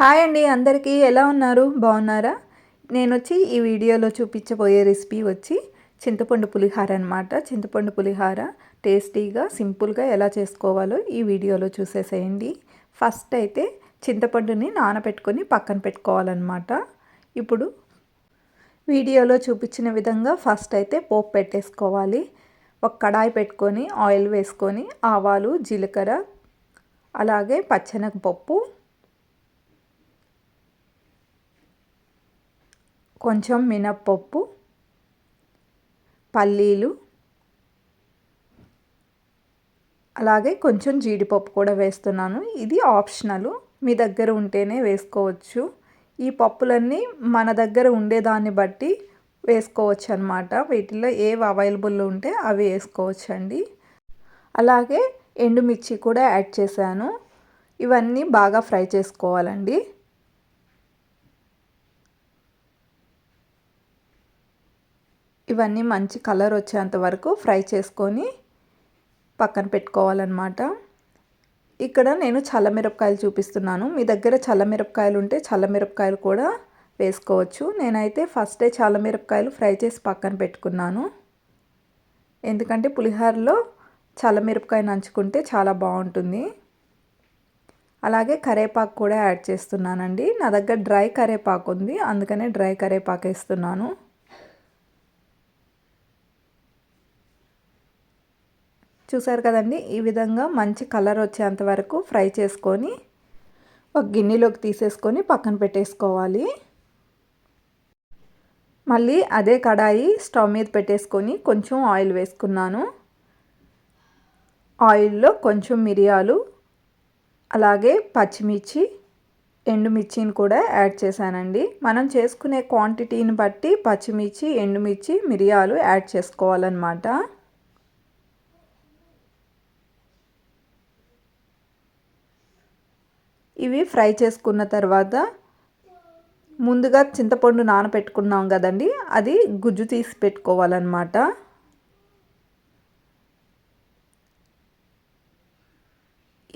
Hi అండి అందరికీ ఎలా ఉన్నారు? బాగున్నారా? నేను వచ్చి ఈ వీడియోలో చూపించబోయే రెసిపీ వచ్చి చింతపండు పులిహార అనమాట చింతపండు పులిహార టేస్టీగా సింపుల్గా ఎలా చేసుకోవాలో ఈ వీడియోలో చూసేసేయండి. ఫస్ట్ అయితే చింతపండుని నానబెట్టుకొని పక్కన పెట్టుకోవాలన్నమాట. ఇప్పుడు వీడియోలో చూపించిన విధంగా ఫస్ట్ అయితే పోపు పెట్టేసుకోవాలి. ఒక కడాయి పెట్టుకొని ఆయిల్ వేసుకొని ఆవాలు జీలకర్ర అలాగే పచ్చనగపప్పు కొంచెం మినప్పప్పు పల్లీలు అలాగే కొంచెం జీడిపప్పు కూడా వేస్తున్నాను. ఇది ఆప్షనల్. మీ దగ్గర ఉంటేనే వేసుకోవచ్చు. ఈ పప్పులన్నీ మన దగ్గర ఉండేదాన్ని బట్టి వేసుకోవచ్చు అనమాట వీటిలో ఏవి అవైలబుల్ ఉంటే అవి వేసుకోవచ్చు అండి అలాగే ఎండుమిర్చి కూడా యాడ్ చేశాను. ఇవన్నీ బాగా ఫ్రై చేసుకోవాలండి. ఇవన్నీ మంచి కలర్ వచ్చేంత వరకు ఫ్రై చేసుకొని పక్కన పెట్టుకోవాలన్నమాట. ఇక్కడ నేను చల్లమిరపకాయలు చూపిస్తున్నాను. మీ దగ్గర చల్లమిరపకాయలు ఉంటే చల్లమిరపకాయలు కూడా వేసుకోవచ్చు. నేనైతే ఫస్టే చల్లమిరపకాయలు ఫ్రై చేసి పక్కన పెట్టుకున్నాను. ఎందుకంటే పులిహోరలో చల్లమిరపకాయ నంచుకుంటే చాలా బాగుంటుంది. అలాగే కరేపాకు కూడా యాడ్ చేస్తున్నానండి. నా దగ్గర డ్రై కరేపాకు ఉంది. అందుకనే డ్రై కరేపాకు వేస్తున్నాను. చూసారు కదండి? ఈ విధంగా మంచి కలర్ వచ్చేంత వరకు ఫ్రై చేసుకొని ఒక గిన్నెలోకి తీసేసుకొని పక్కన పెట్టేసుకోవాలి. మళ్ళీ అదే కడాయి స్టవ్ మీద పెట్టేసుకొని కొంచెం ఆయిల్ వేసుకున్నాను. ఆయిల్లో కొంచెం మిరియాలు అలాగే పచ్చిమిర్చి ఎండుమిర్చిని కూడా యాడ్ చేశానండి. మనం చేసుకునే క్వాంటిటీని బట్టి పచ్చిమిర్చి ఎండుమిర్చి మిరియాలు యాడ్ చేసుకోవాలన్నమాట. ఇవి ఫ్రై చేసుకున్న తర్వాత ముందుగా చింతపండు నానబెట్టుకున్నాం కదండి అది గుజ్జు తీసి పెట్టుకోవాలన్నమాట.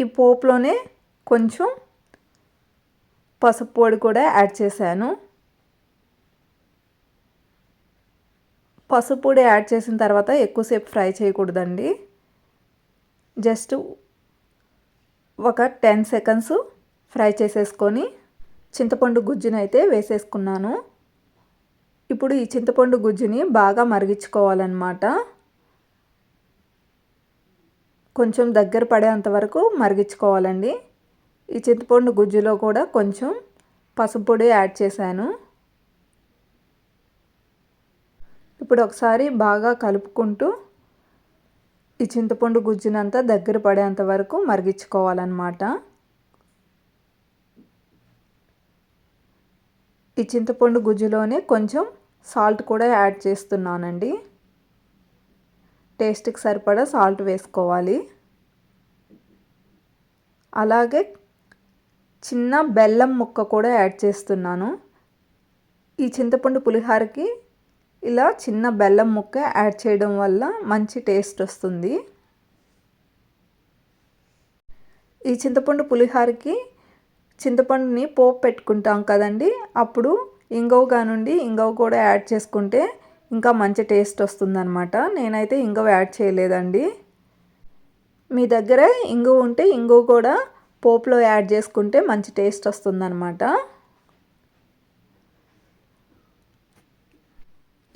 ఈ పోపులోనే కొంచెం పసుపు పొడి కూడా యాడ్ చేశాను. పసుపు పొడి యాడ్ చేసిన తర్వాత ఎక్కువసేపు ఫ్రై చేయకూడదండి. జస్ట్ ఒక టెన్ సెకండ్స్ ఫ్రై చేసేసుకొని చింతపండు గుజ్జుని అయితే వేసేసుకున్నాను. ఇప్పుడు ఈ చింతపండు గుజ్జుని బాగా మరిగించుకోవాలన్నమాట. కొంచెం దగ్గర పడేంత వరకు మరిగించుకోవాలండి. ఈ చింతపండు గుజ్జులో కూడా కొంచెం పసుపు పొడి యాడ్ చేశాను. ఇప్పుడు ఒకసారి బాగా కలుపుకుంటూ ఈ చింతపండు గుజ్జునంతా దగ్గర పడేంత వరకు మరిగించుకోవాలన్నమాట. ఈ చింతపండు గుజ్జులోనే కొంచెం సాల్ట్ కూడా యాడ్ చేస్తున్నానండి. టేస్ట్కి సరిపడా సాల్ట్ వేసుకోవాలి. అలాగే చిన్న బెల్లం ముక్క కూడా యాడ్ చేస్తున్నాను. ఈ చింతపండు పులిహారకి ఇలా చిన్న బెల్లం ముక్క యాడ్ చేయడం వల్ల మంచి టేస్ట్ వస్తుంది. ఈ చింతపండు పులిహారకి చింతపండుని పోపు పెట్టుకుంటాం కదండి. అప్పుడు ఇంగవ నుండి ఇంగవ కూడా యాడ్ చేసుకుంటే ఇంకా మంచి టేస్ట్ వస్తుందన్నమాట. నేనైతే ఇంగవ యాడ్ చేయలేదండి. మీ దగ్గర ఇంగువ ఉంటే ఇంగువ కూడా పోపులో యాడ్ చేసుకుంటే మంచి టేస్ట్ వస్తుందన్నమాట.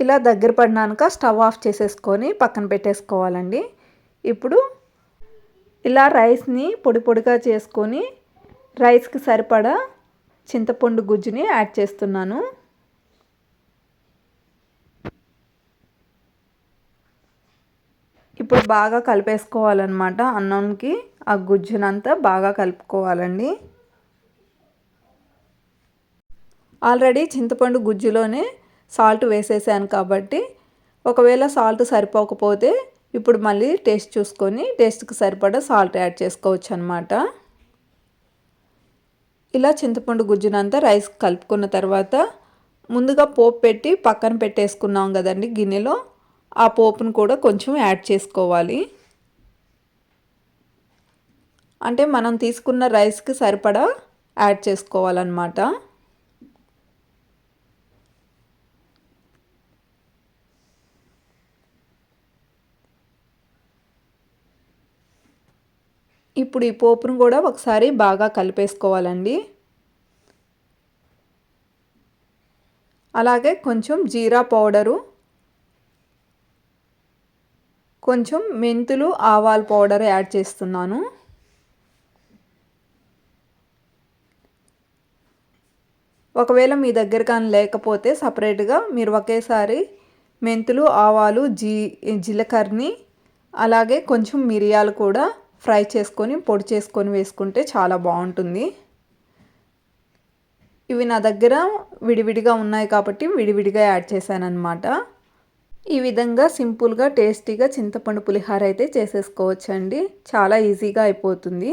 ఇలా దగ్గర పడినాక స్టవ్ ఆఫ్ చేసేసుకొని పక్కన పెట్టేసుకోవాలండి. ఇప్పుడు ఇలా రైస్ని పొడి పొడిగా చేసుకొని రైస్కి సరిపడా చింతపండు గుజ్జుని యాడ్ చేస్తున్నాను. ఇప్పుడు బాగా కలిపేసుకోవాలన్నమాట. అన్నంకి ఆ గుజ్జునంతా బాగా కలుపుకోవాలండి. ఆల్రెడీ చింతపండు గుజ్జులోనే సాల్ట్ వేసేసాను కాబట్టి ఒకవేళ సాల్ట్ సరిపోకపోతే ఇప్పుడు మళ్ళీ టేస్ట్ చూసుకొని టేస్ట్కి సరిపడా సాల్ట్ యాడ్ చేసుకోవచ్చు అనమాట ఇలా చింతపండు గుజ్జునంతా రైస్ కలుపుకున్న తర్వాత ముందుగా పోపు పెట్టి పక్కన పెట్టేసుకున్నాం కదండి గిన్నెలో. ఆ పోపును కూడా కొంచెం యాడ్ చేసుకోవాలి. అంటే మనం తీసుకున్న రైస్కి సరిపడా యాడ్ చేసుకోవాలన్నమాట. ఇప్పుడు ఈ పోపును కూడా ఒకసారి బాగా కలిపేసుకోవాలండి. అలాగే కొంచెం జీరా పౌడరు కొంచెం మెంతులు ఆవాల పౌడర్ యాడ్ చేస్తున్నాను. ఒకవేళ మీ దగ్గర కానీ లేకపోతే సపరేట్గా మీరు ఒకేసారి మెంతులు ఆవాలు జీ జీలకర్రని అలాగే కొంచెం మిరియాలు కూడా ఫ్రై చేసుకొని పొడి చేసుకొని వేసుకుంటే చాలా బాగుంటుంది. ఇవి నా దగ్గర విడివిడిగా ఉన్నాయి కాబట్టి విడివిడిగా యాడ్ చేశాను అనమాట ఈ విధంగా సింపుల్గా టేస్టీగా చింతపండు పులిహార అయితే చేసేసుకోవచ్చండి. చాలా ఈజీగా అయిపోతుంది.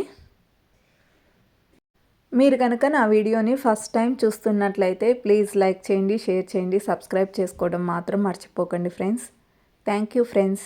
మీరు కనుక నా వీడియోని ఫస్ట్ టైం చూస్తున్నట్లయితే ప్లీజ్ లైక్ చేయండి షేర్ చేయండి సబ్స్క్రైబ్ చేసుకోవడం మాత్రం మర్చిపోకండి ఫ్రెండ్స్. Thank you friends.